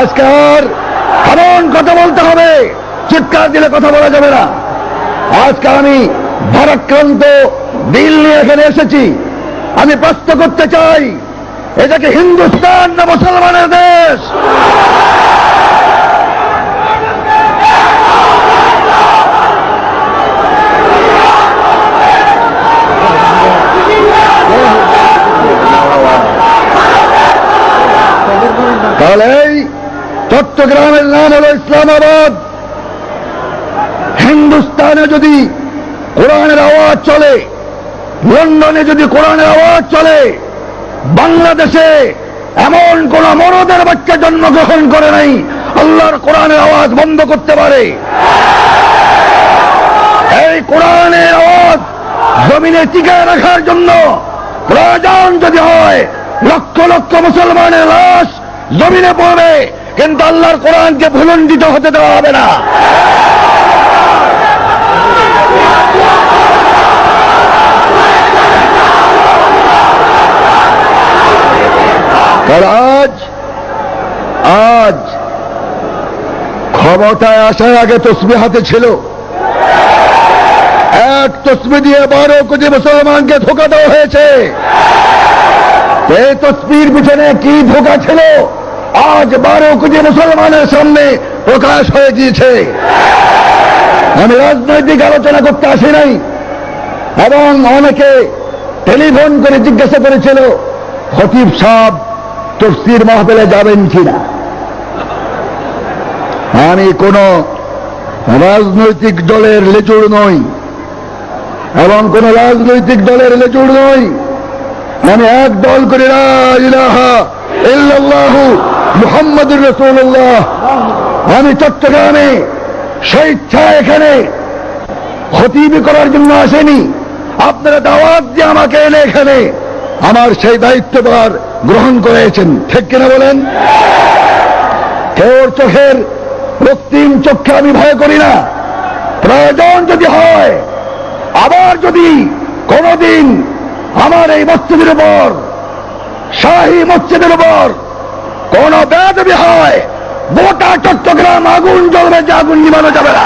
আজকে আর এমন কথা বলতে হবে? চিৎকার দিলে কথা বলা যাবে না। আজকে আমি ভারাক্রান্ত দিল নিয়ে এখানে এসেছি। আমি প্রশ্ন করতে চাই এটাকে হিন্দুস্তান না মুসলমানের দেশ? তাহলে চট্টগ্রামের নাম হলো ইসলামাবাদ। হিন্দুস্তানে যদি কোরআনের আওয়াজ চলে, লন্ডনে যদি কোরআনের আওয়াজ চলে, বাংলাদেশে এমন কোন মরদের বাচ্চা জন্মগ্রহণ করে নাই, আল্লাহর কোরআনের আওয়াজ বন্ধ করতে পারে। এই কোরআনের আওয়াজ জমিনে টিকায় রাখার জন্য প্রয়োজন যদি হয়, লক্ষ লক্ষ মুসলমানের লাশ জমিনে পড়বে। কিন্তু আল্লাহর কোরআনকে ভুলণ্ডিত হতে দেওয়া হবে না। আজ আজ ক্ষমতায় আসার আগে তসবি হাতে ছিল। এক তসবি দিয়ে বারো কোটি মুসলমানকে ধোকা দেওয়া হয়েছে। এই তসবির পিছনে কি ধোকা ছিল? আজ বারো কোটি মুসলমানের সামনে প্রকাশ হয়ে গিয়েছে। আমি রাজনৈতিক আলোচনা করতে আসি নাই, এবং অনেকে টেলিফোন করে জিজ্ঞাসা করেছিল, খতিব সাহ তফসির মাহফিলে যাবেন কিনা? আমি কোন রাজনৈতিক দলের লেচুড় নই, এবং কোন রাজনৈতিক দলের লেচুড় নই। আমি এক দল করে ইল্লাল্লাহু মুহাম্মদুর রসুল্লাহ আমি চট্টগ্রামে স্বেচ্ছা এখানে খতিবি করার জন্য আসেনি। আপনারা দাওয়াত দিয়ে আমাকে এনে এখানে আমার সেই দায়িত্বভার গ্রহণ করেছেন। ঠিক কিনা বলেন? কেউ চোখের রক্তিম চোখকে আমি ভয় করি না। প্রয়োজন যদি হয়, আবার যদি কোনদিন আমার এই মসজিদের উপর, শাহী মসজিদের উপর কোন বেদবি হয় গোটা চট্টগ্রাম আগুন জ্বলবে যে আগুন নিবানো যাবে না।